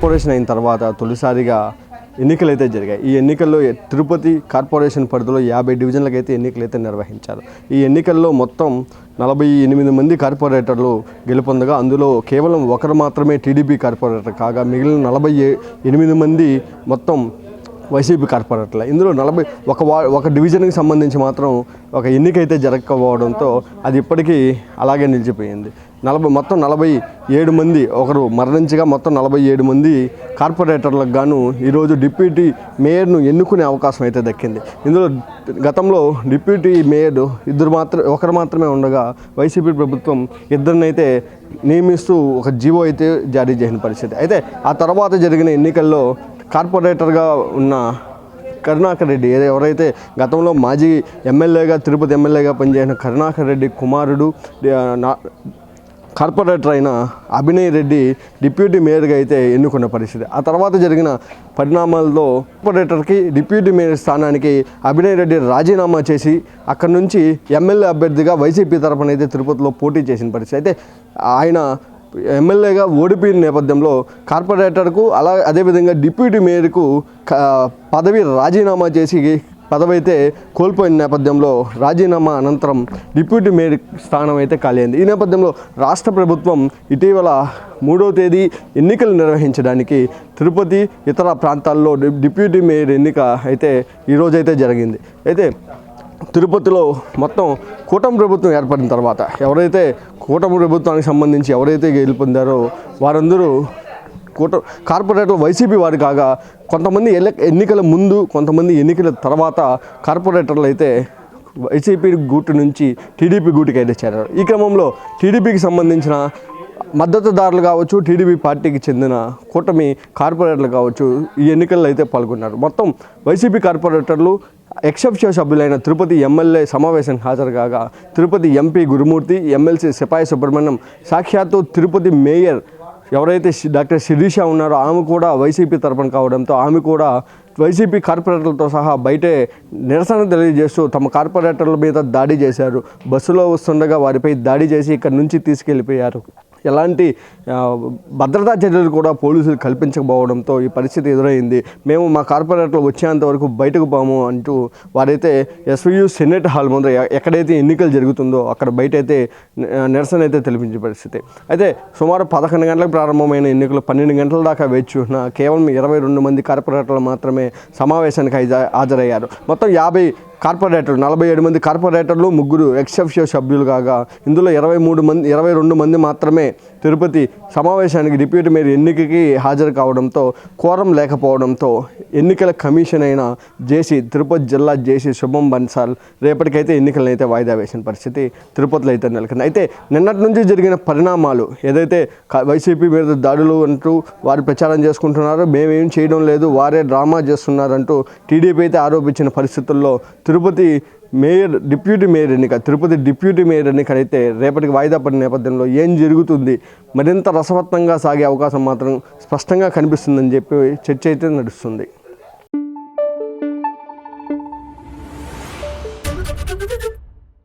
Corporation అయిన తర్వాత తొలిసారిగా ఎన్నికలు అయితే జరిగాయి. ఈ ఎన్నికల్లో తిరుపతి కార్పొరేషన్ పరిధిలో యాభై డివిజన్లకు అయితే ఎన్నికలు అయితే నిర్వహించారు. ఈ ఎన్నికల్లో మొత్తం నలభై ఎనిమిది మంది కార్పొరేటర్లు గెలుపొందగా అందులో కేవలం ఒకరు మాత్రమే టీడీపీ కార్పొరేటర్ కాగా మిగిలిన నలభై ఎనిమిది మంది మొత్తం వైసీపీ కార్పొరేటర్లు ఇందులో నలభై ఒక వా ఒక డివిజన్కి సంబంధించి మాత్రం ఒక ఎన్నిక అయితే జరగకపోవడంతో అది ఇప్పటికీ అలాగే నిలిచిపోయింది. నలభై మొత్తం నలభై ఏడు మంది ఒకరు మరణించగా మొత్తం నలభై ఏడు మంది కార్పొరేటర్లకు గాను ఈరోజు డిప్యూటీ మేయర్ను ఎన్నుకునే అవకాశం అయితే దక్కింది. ఇందులో గతంలో డిప్యూటీ మేయర్ ఇద్దరు మాత్రం ఒకరు మాత్రమే ఉండగా వైసీపీ ప్రభుత్వం ఇద్దరినైతే నియమిస్తూ ఒక జీవో అయితే జారీ చేసిన పరిస్థితి. అయితే ఆ తర్వాత జరిగిన ఎన్నికల్లో కార్పొరేటర్గా ఉన్న కరుణాకర్ రెడ్డి ఎవరైతే గతంలో మాజీ ఎమ్మెల్యేగా తిరుపతి ఎమ్మెల్యేగా పనిచేసిన కరుణాకర్ రెడ్డి కుమారుడు నా కార్పొరేటర్ అయిన అభినయ్ రెడ్డి డిప్యూటీ మేయర్గా అయితే ఎన్నుకున్న పరిస్థితి. ఆ తర్వాత జరిగిన పరిణామాల్లో కార్పొరేటర్కి డిప్యూటీ మేయర్ స్థానానికి అభినయ్ రెడ్డి రాజీనామా చేసి అక్కడి నుంచి ఎమ్మెల్యే అభ్యర్థిగా వైసీపీ తరపున అయితే తిరుపతిలో పోటీ చేసిన పరిస్థితి. అయితే ఆయన ఎమ్మెల్యేగా ఓడిపోయిన నేపథ్యంలో కార్పొరేటర్కు అలా అదేవిధంగా డిప్యూటీ మేయర్కు పదవి రాజీనామా చేసి పదవి అయితే కోల్పోయిన నేపథ్యంలో రాజీనామా అనంతరం డిప్యూటీ మేయర్ స్థానం అయితే ఖాళీ అయింది. ఈ నేపథ్యంలో రాష్ట్ర ప్రభుత్వం ఇటీవల మూడవ తేదీ ఎన్నికలు నిర్వహించడానికి తిరుపతి ఇతర ప్రాంతాల్లో డిప్యూటీ మేయర్ ఎన్నిక అయితే ఈరోజైతే జరిగింది. అయితే తిరుపతిలో మొత్తం కూటమి ప్రభుత్వం ఏర్పడిన తర్వాత ఎవరైతే కూటమి ప్రభుత్వానికి సంబంధించి ఎవరైతే గెలుపొందారో వారందరూ కూట కార్పొరేటర్ వైసీపీ వారు కాగా కొంతమంది ఎన్నికల ముందు కొంతమంది ఎన్నికల తర్వాత కార్పొరేటర్లు అయితే వైసీపీ గూటు నుంచి టీడీపీ గూటికి అయితే చేరారు. ఈ క్రమంలో టీడీపీకి సంబంధించిన మద్దతుదారులు కావచ్చు టీడీపీ పార్టీకి చెందిన కూటమి కార్పొరేటర్లు కావచ్చు ఈ ఎన్నికల్లో అయితే పాల్గొన్నారు. మొత్తం వైసీపీ కార్పొరేటర్లు ఎక్సెప్షన్ సభ్యులైన తిరుపతి ఎమ్మెల్యే సమావేశానికి హాజరు కాగా తిరుపతి ఎంపీ గురుమూర్తి ఎమ్మెల్సీ సిపాయి సుబ్రహ్మణ్యం సాక్షాత్తు తిరుపతి మేయర్ ఎవరైతే డాక్టర్ శిరీష ఉన్నారో ఆమె కూడా వైసీపీ తరపున కావడంతో ఆమె కూడా వైసీపీ కార్పొరేటర్లతో సహా బయటే నిరసన తెలియజేస్తూ తమ కార్పొరేటర్ల మీద దాడి చేశారు. బస్సులో వస్తుండగా వారిపై దాడి చేసి ఇక్కడి నుంచి తీసుకెళ్ళిపోయారు. ఎలాంటి భద్రతా చర్యలు కూడా పోలీసులు కల్పించకపోవడంతో ఈ పరిస్థితి ఎదురైంది. మేము మా కార్పొరేటర్లు వచ్చేంత వరకు బయటకు పోము అంటూ వారైతే ఎస్వియు సెనేట్ హాల్ ముందు ఎక్కడైతే ఎన్నికలు జరుగుతుందో అక్కడ బయట అయితే నిరసన అయితే తెలిపించే పరిస్థితి. అయితే సుమారు పదకొండు గంటలకు ప్రారంభమైన ఎన్నికలు పన్నెండు గంటల దాకా వేచి చూసిన కేవలం ఇరవై రెండు మంది కార్పొరేటర్లు మాత్రమే సమావేశానికి హాజరయ్యారు. మొత్తం యాభై కార్పొరేటర్ నలభై ఏడు మంది కార్పొరేటర్లు ముగ్గురు ఎక్సెప్షియో సభ్యులు కాగా ఇందులో ఇరవై మూడు మంది ఇరవై రెండు మంది మాత్రమే తిరుపతి సమావేశానికి డిప్యూటీ మేయర్ ఎన్నికకి హాజరు కావడంతో కోరం లేకపోవడంతో ఎన్నికల కమిషన్ అయిన జేసీ తిరుపతి జిల్లా జేసీ శుభం బన్సాల్ రేపటికైతే ఎన్నికలను అయితే వాయిదా వేసిన పరిస్థితి తిరుపతిలో అయితే నెలకొంది. అయితే నిన్నటి నుంచి జరిగిన పరిణామాలు ఏదైతే వైసీపీ మీద దాడులు అంటూ వారు ప్రచారం చేసుకుంటున్నారో మేమేం చేయడం లేదు వారే డ్రామా చేస్తున్నారంటూ టీడీపీ అయితే ఆరోపించిన పరిస్థితుల్లో తిరుపతి మేయర్ డిప్యూటీ మేయర్ ఎన్నిక తిరుపతి డిప్యూటీ మేయర్ ఎన్నిక అయితే రేపటికి వాయిదా పడిన నేపథ్యంలో ఏం జరుగుతుంది? మరింత రసవత్తంగా సాగే అవకాశం మాత్రం స్పష్టంగా కనిపిస్తుందని చెప్పి చర్చ అయితే నడుస్తుంది.